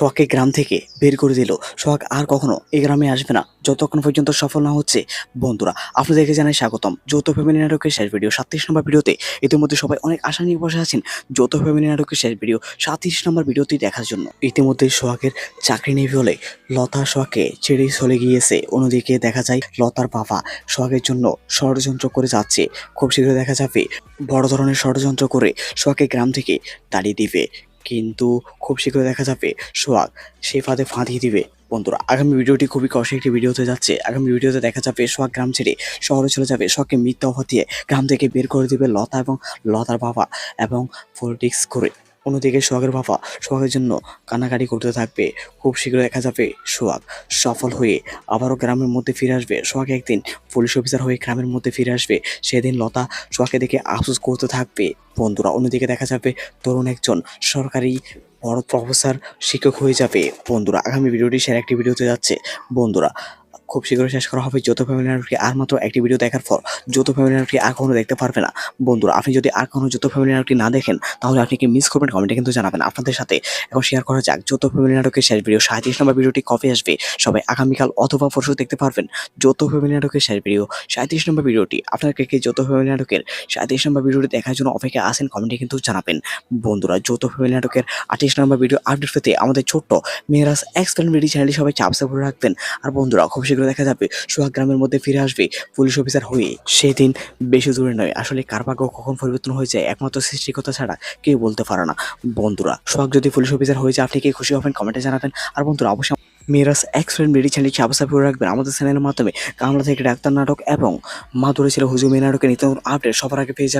সোহাগকে গ্রাম থেকে বের করে দিল। সোহাগ আর কখনো এই গ্রামে আসবে না। যতক্ষণ পর্যন্ত সফল না হচ্ছে, বন্ধুরা, আপনাদেরকে জানাই স্বাগতম। যৌথ ফ্যামিলি নাটকের শেষ ভিডিও, সাতত্রিশ নম্বর ভিডিওতে ইতিমধ্যে সবাই অনেক আশা নিয়ে বসে আছেন যৌথ ফ্যামিলি নাটকের শেষ ভিডিও, সাতত্রিশ নম্বর ভিডিওটি দেখার জন্য। ইতিমধ্যে সোহাগের চাকরি নেই বলে লতা সোহাগকে ছেড়ে চলে গিয়েছে। অন্যদিকে দেখা যায়, লতার বাবা সোহাগের জন্য ষড়যন্ত্র করে যাচ্ছে। খুব শীঘ্রই দেখা যাবে বড় ধরনের ষড়যন্ত্র করে সোহাগকে গ্রাম থেকে তাড়িয়ে দিবে। কিন্তু খুব শীঘ্রই দেখা যাবে। সোহাগ সেই ফাঁদে ফাঁদিয়ে দিবে। বন্ধুরা, আগামী ভিডিওটি খুবই কষ্ট একটি ভিডিও হতে যাচ্ছে। আগামী ভিডিওতে দেখা যাবে সোহাগ গ্রাম ছেড়ে শহরে চলে যাবে। সোহাগকে মিথ্যা হতিয়ে গ্রাম থেকে বের করে দিবে লতা এবং লতার বাবা এবং পলিটিক্স করে। অন্যদিকে সোহাগের বাবা সোহাগের জন্য কান্নাকাটি করতে থাকবে। খুব শীঘ্র দেখা যাবে সোহাগ সফল হয়ে আবারও গ্রামের মধ্যে ফিরে আসবে। সোহাগ একদিন পুলিশ অফিসার হয়ে গ্রামের মধ্যে ফিরে আসবে। সেদিন লতা সোহাগকে দেখে আফসোস করতে থাকবে। বন্ধুরা, অন্যদিকে দেখা যাবে তরুণ একজন সরকারি বড় প্রফেসর শিক্ষক হয়ে যাবে। বন্ধুরা, আগামী ভিডিওটি সেরা একটি ভিডিওতে যাচ্ছে। বন্ধুরা খুব শীঘ্রই শেষ করা হবে যৌথ ফ্যামিলি নাটকটি আর মাত্র একটি ভিডিও দেখার পর যৌথ ফ্যামিলি নাটকটি আর কখনো দেখতে পারবে না। বন্ধুরা, আপনি যদি আর কখনো যৌথ ফ্যামিলি নাটকটি না দেখেন, তাহলে আপনি কি মিস করবেন? কমেন্টে কিন্তু জানাবেন। আপনাদের সাথে এখন শেয়ার করা যাক। যৌথ ফ্যামিলি নাটকের শেষ ভিডিও সাঁত্রিশ নম্বর ভিডিওটি কবে আসবে? সবাই আগামীকাল অথবা পরশু দেখতে পারবেন যৌথ ফ্যামিলি নাটকের শেষ ভিডিও সাঁত্রিশ নম্বর ভিডিওটি আপনার কে যৌথ ফ্যামিলি নাটকের সাঁত্রিশ নম্বর ভিডিওটি দেখার জন্য অপেক্ষা আসেন কমেন্টে কিন্তু জানাবেন। বন্ধুরা, যৌথ ফ্যামিলি নাটকের আঠাশ নম্বর ভিডিও আপডেট পেতে আমাদের ছোট্ট মেয়েরাস এক্সপ্লেন ভিডিও চ্যানেলটি সবাই চাপসে করে রাখবেন। আর বন্ধুরা, খুব শীঘ্রই দেখা যাবে। সোহাগ গ্রামের মধ্যে ফিরে আসবে পুলিশ অফিসার হয়ে। সেদিন বেশি দূরে নয়, আসলে কার ভাগ্য কখন পরিবর্তন হয়ে যায় একমাত্র সৃষ্টিকতা ছাড়া কেউ বলতে পারে না। বন্ধুরা, সোহাগ যদি পুলিশ অফিসার হয়ে যায়, আপনি কি খুশি হবেন? কমেন্টে জানাবেন। আর বন্ধুরা, অবশ্যই মেয়েরাস এক্সপ্লেন ভিডিও চ্যানেলটি সাবস্ক্রাইব করে রাখবেন। আমাদের চ্যানেলের মাধ্যমে কামলা থেকে ডাক্তার নাটক এবং মাধুরী ছিল হুজুমি নাটকের নিত্য আপডেট সবার আগে পেয়ে যাবেন।